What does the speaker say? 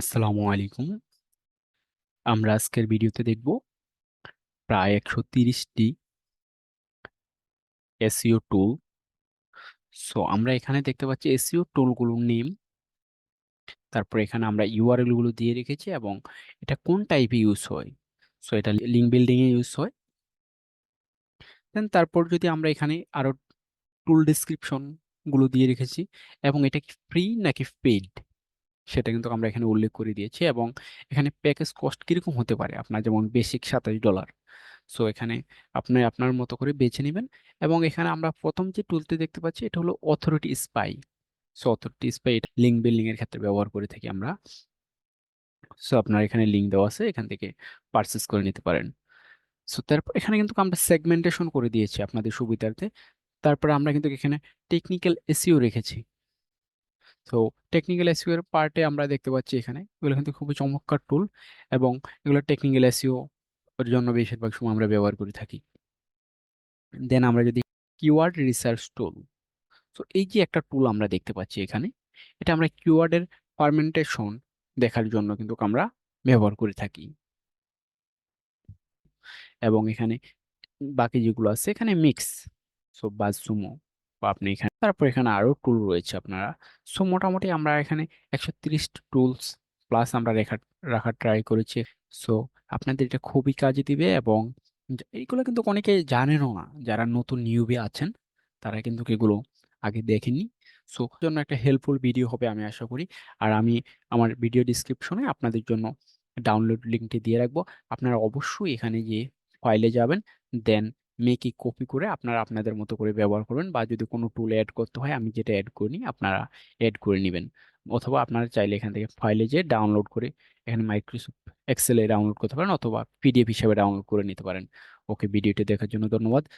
আসসালামু আলাইকুম। আমরা আজকের ভিডিওতে দেখব প্রায় একশো তিরিশটি এসিও টুল সো আমরা এখানে দেখতে পাচ্ছি এসিও টুলগুলোর নেম তারপর এখানে আমরা ইউআরএলগুলো দিয়ে রেখেছি এবং এটা কোন টাইপে ইউজ হয়? সো এটা লিঙ্ক বিল্ডিংয়ে ইউজ হয়। দেন তারপর যদি আমরা এখানে আরও টুল ডেসক্রিপশনগুলো দিয়ে রেখেছি, এবং এটা কি ফ্রি নাকি পেইড সেটা কিন্তু আমরা এখানে উল্লেখ করে দিয়েছি এবং এখানে প্যাকেজ কস্ট কীরকম হতে পারে? আপনার যেমন বেসিক সাতাশ ডলার সো এখানে আপনি আপনার মতো করে বেছে নেবেন এবং এখানে আমরা প্রথম যে টুলটি দেখতে পাচ্ছি, এটা হলো authority spy so authority spy এটা লিঙ্ক বিল্ডিংয়ের ক্ষেত্রে ব্যবহার করে থাকি আমরা। সো আপনার এখানে লিঙ্ক দেওয়া আছে, এখান থেকে পারচেস করে নিতে পারেন। সো তারপর এখানে কিন্তু আমরা সেগমেন্টেশন করে দিয়েছি আপনাদের সুবিধার্থে। তারপরে আমরা কিন্তু এখানে টেকনিক্যাল এসিও রেখেছি। তো টেকনিক্যাল এসইও এর পার্টে আমরা দেখতে পাচ্ছি এখানে। এগুলো কিন্তু খুবই চমৎকার টুল এবং এগুলো টেকনিক্যাল এসইও এর জন্য বেশিরভাগ সময় আমরা ব্যবহার করে থাকি। দেন আমরা যদি কিওয়ার্ড রিসার্চ টুল সো এই যে একটা টুল আমরা দেখতে পাচ্ছি এখানে, এটা আমরা কিওয়ার্ডের পারমেন্টেশন দেখার জন্য কিন্তু আমরা ব্যবহার করে থাকি। এবং এখানে বাকি যেগুলো আছে, এখানে মিক্স সো বাজ সুমো বা আপনি এখানে, তারপর এখানে আরও টুল রয়েছে আপনারা। সো মোটামুটি আমরা এখানে একশো তিরিশ টুলস প্লাস আমরা রেখা রাখার ট্রাই করেছি। সো আপনাদের এটা খুবই কাজে দিবে এবং এইগুলো কিন্তু অনেকে জানেনও না। যারা নতুন নিউবি আছেন, তারা কিন্তু এগুলো আগে দেখেনি সো জন্য একটা হেল্পফুল ভিডিও হবে আমি আশা করি। আর আমি আমার ভিডিও ডিসক্রিপশনে আপনাদের জন্য ডাউনলোড লিঙ্কটি দিয়ে রাখব। আপনারা অবশ্যই এখানে গিয়ে ফাইলে যাবেন দেন মেকি কপি করে আপনারা আপনাদের মতো করে ব্যবহার করবেন বা যদি কোনো টুল অ্যাড করতে হয়, আমি যেটা অ্যাড করিনি, আপনারা অ্যাড করে নেবেন। অথবা আপনারা চাইলে এখান থেকে ফাইলে যেয়ে ডাউনলোড করে এখানে মাইক্রোসফট এক্সেলে ডাউনলোড করতে পারেন অথবা পিডিএফ হিসেবে ডাউনলোড করে নিতে পারেন। ওকে ভিডিওটি দেখার জন্য ধন্যবাদ।